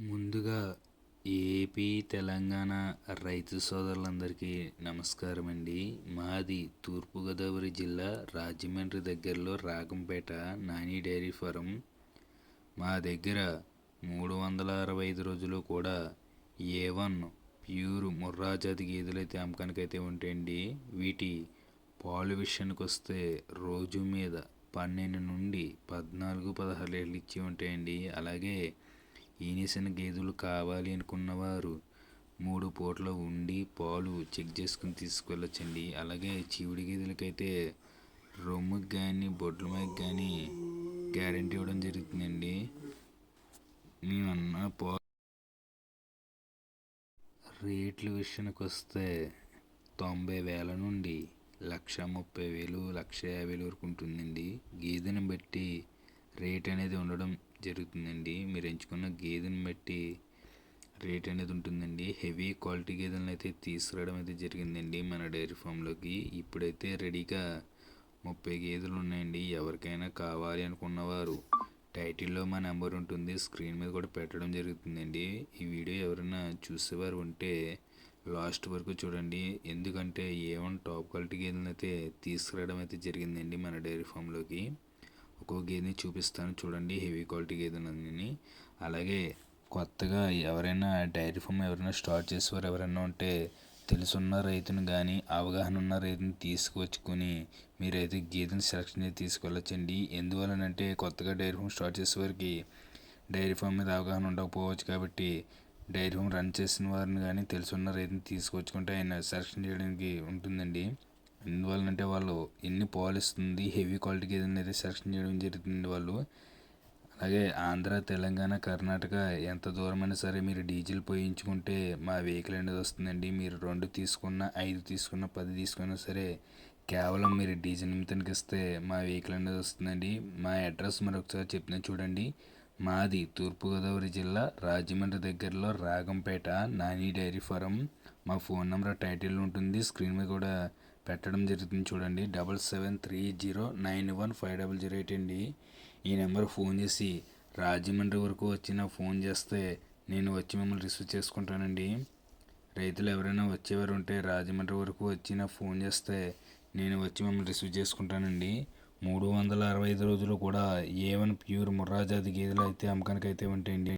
ముందుగా ఏపీ తెలంగాణ రైతు సోదరులందరికీ నమస్కారం అండి మాది తూర్పుగోదావరి జిల్లా రాజమండ్రి దగ్గరలో రాగంపేట నాని డైరీ ఫారం. మా దగ్గర మూడు వందల అరవై ఐదు రోజులు కూడా ఏ వన్ ప్యూర్ ముర్రా జాతి గేదెలు అయితే ఉంటాయండి. వీటి పాలు విషయానికి వస్తే రోజు మీద పన్నెండు నుండి పద్నాలుగు పదహారు లీటర్లు ఇచ్చి ఉంటాయండి. అలాగే ఈనేసిన గేదెలు కావాలి అనుకున్నవారు మూడు పూట్ల ఉండి పాలు చెక్ చేసుకుని తీసుకెళ్ళొచ్చండి అలాగే చీవుడి గేదెలకైతే రొమ్ముకి కానీ బొడ్ల మీద కానీ గ్యారంటీ ఇవ్వడం జరుగుతుందండి. మేమన్న పా రేట్ల విషయానికి వస్తే తొంభై వేల నుండి లక్ష ముప్పై వేలు లక్ష యాభై వేలు వరకు ఉంటుందండి. గేదెని బట్టి రేట్ అనేది ఉండడం జరుగుతుందండి. మీరు ఎంచుకున్న గేదెని బట్టి రేట్ అనేది ఉంటుందండి. హెవీ క్వాలిటీ గేదెలను అయితే తీసుకురావడం అయితే జరిగిందండి మన డైరీ ఫామ్లోకి. ఇప్పుడైతే రెడీగా ముప్పై గేదెలు ఉన్నాయండి. ఎవరికైనా కావాలి అనుకున్నవారు టైటిల్లో మా నెంబర్ ఉంటుంది. స్క్రీన్ మీద కూడా పెట్టడం జరుగుతుందండి. ఈ వీడియో ఎవరైనా చూసేవారు ఉంటే లాస్ట్ వరకు చూడండి. ఎందుకంటే ఏమన్నా టాప్ క్వాలిటీ గేదెలను అయితే తీసుకురావడం అయితే జరిగిందండి మన డైరీ ఫామ్లోకి. ఒక్కో గేదెని చూపిస్తాను. చూడండి హెవీ క్వాలిటీ గేదెలన్నీ అలాగే కొత్తగా ఎవరైనా డైరీ ఫామ్ ఎవరైనా స్టార్ట్ చేసేవారు ఎవరైనా ఉంటే తెలుసున్న రైతును కానీ అవగాహన ఉన్న రైతుని తీసుకువచ్చుకొని మీరైతే గేదెని సెలక్షన్ చేసి తీసుకెళ్ళొచ్చండి. ఎందువలనంటే కొత్తగా డైరీ ఫామ్ స్టార్ట్ చేసేవారికి డైరీ ఫామ్ మీద అవగాహన ఉండకపోవచ్చు కాబట్టి డైరీ ఫామ్ రన్ చేసిన వారిని కానీ తెలుసున్న రైతుని తీసుకొచ్చుకుంటే ఆయన సెలక్షన్ చేయడానికి ఉంటుందండి. ఎందువల్లంటే వాళ్ళు ఎన్ని పాలు ఇస్తుంది హెవీ క్వాలిటీ గేదెని అయితే సెలక్షన్ చేయడం జరుగుతుంది వాళ్ళు. అలాగే ఆంధ్ర తెలంగాణ కర్ణాటక ఎంత దూరమైనా సరే మీరు డీజిల్ పోయించుకుంటే మా వెహికల్ అనేది వస్తుందండి. మీరు రెండు తీసుకున్న ఐదు తీసుకున్న పది తీసుకున్నా సరే కేవలం మీరు డీజిల్ నిమిత్తానికి ఇస్తే మా వెహికల్ అనేది వస్తుందండి. మా అడ్రస్ మరొకసారి చెప్తున్నాను చూడండి. మాది తూర్పుగోదావరి జిల్లా రాజమండ్రి దగ్గరలో రాగంపేట నాని డైరీ ఫారం. మా ఫోన్ నెంబర్ టైటిల్ ఉంటుంది. స్క్రీన్ మీద కూడా పెట్టడం జరుగుతుంది చూడండి. Double seven three zero nine one five double zero eight అండి. ఈ నెంబర్ ఫోన్ చేసి రాజమండ్రి వరకు వచ్చిన ఫోన్ చేస్తే నేను వచ్చి మిమ్మల్ని రిసీవ్ చేసుకుంటానండి. రైతులు ఎవరైనా వచ్చేవారు ఉంటే రాజమండ్రి వరకు వచ్చిన ఫోన్ చేస్తే నేను వచ్చి మిమ్మల్ని రిసీవ్ చేసుకుంటానండి. మూడు వందల అరవై ఐదు రోజులు కూడా ఏ వన్ ప్యూర్ ముర్రాజాతి గేదెలు అయితే అమ్మకానికి అయితే ఉంటాయండి.